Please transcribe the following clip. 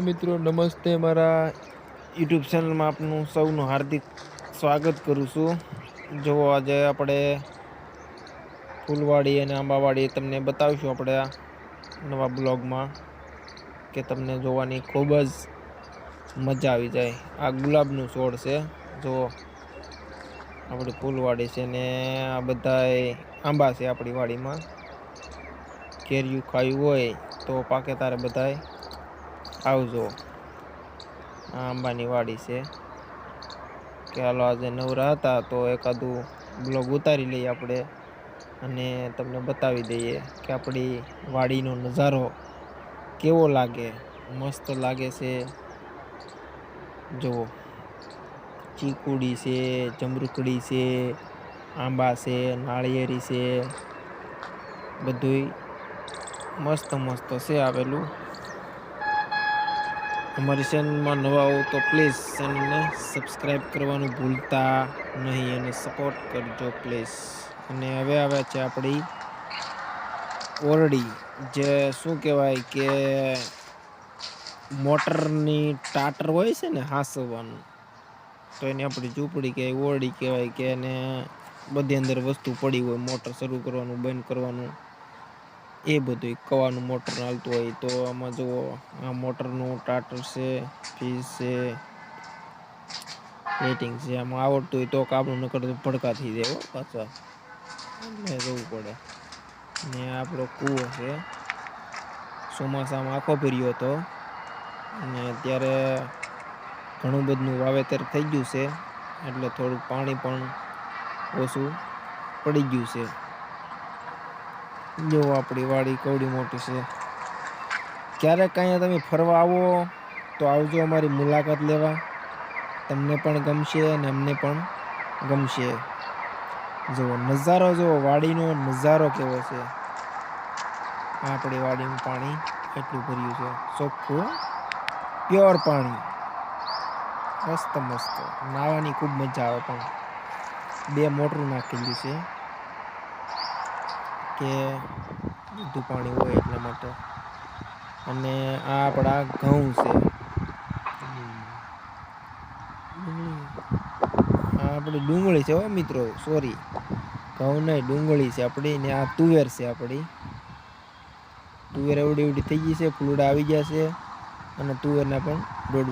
મિત્રો, નમસ્તે મારા યુટ્યુબ ચેનલમાં આપનું સૌનું હાર્દિક સ્વાગત કરું છું. જો આજે આપણે ફૂલવાડી અને આંબાવાડી તમને બતાવીશું આપણે આ નવા બ્લોગમાં કે તમને જોવાની ખૂબ જ મજા આવી જાય. આ ગુલાબનું છોડ છે. જો આપણી ફૂલવાડી છે ને આ બધા આંબા છે આપણી વાડીમાં. કેરિયું ખાયું હોય તો પાકે તારે બધાય આવજો. આ આંબાની વાડી છે. કે હાલો આજે નવરા હતા તો એકાદું બ્લોગ ઉતારી લઈએ આપણે અને તમને બતાવી દઈએ કે આપણી વાડીનો નજારો કેવો લાગે, મસ્ત લાગે છે. જુઓ. ચીકુડી છે, જમરૂકડી છે, આંબા છે, નાળિયેરી છે. બધુંય મસ્ત મસ્ત છે આવેલું. અમારી ચેનલમાં નવા હો તો પ્લીઝ ચેનલને સબસ્ક્રાઈબ કરવાનું ભૂલતા નહીં અને સપોર્ટ કરજો પ્લીઝ. અને હવે આવે છે આપણી ઓરડી. જે શું કહેવાય કે મોટરની ટાટર હોય છે ને હાંસવાનું, તો એને આપણી ઝૂંપડી કે ઓરડી કહેવાય કે એને બધી અંદર વસ્તુ પડી હોય, મોટર શરૂ કરવાનું, બંધ કરવાનું. એ બધું કવાનું મોટર હાલતું હોય તો આમાં જુઓ, આ મોટરનું ટાટર છે ફીસ છે રેટિંગ છે, આમાં આવડતું હોય તો કાબનું ન કરતું ભડકા થઈ જાય પાછા. એટલે જવું પડે. ને આપણો કૂવો છે. ચોમાસામાં આખો ભર્યો હતો. અને અત્યારે ઘણું બધું વાવેતર થઈ ગયું છે. એટલે થોડુંક પાણી પણ ઓછું પડી ગયું છે. જો આપણી વાડી કવડી મોટી છે. ક્યારેક અહીંયા તમે ફરવા આવો તો આવજો અમારી મુલાકાત લેવા. તમને પણ ગમશે અને અમને પણ ગમશે. જુઓ નજારો જુઓ વાડીનો નજારો કેવો છે. આપણી વાડીનું પાણી એટલું ભર્યું છે. ચોખ્ખું, પ્યોર પાણી. મસ્ત મસ્ત. નાવાની ખૂબ મજા આવે પણ. બે મોટરું નાખેલું છે. કે બધું પાણી હોય એટલા માટે. અને આ આપણા ઘઉં છે. આ આપણી ડુંગળી છે હો મિત્રો સોરી ઘઉં નહીં, ડુંગળી છે આપણી ને આ તુવેર છે આપણી. તુવેર એવડી એવડી થઈ ગઈ છે ફૂલડા આવી ગયા છે અને તુવેરના પણ દોઢ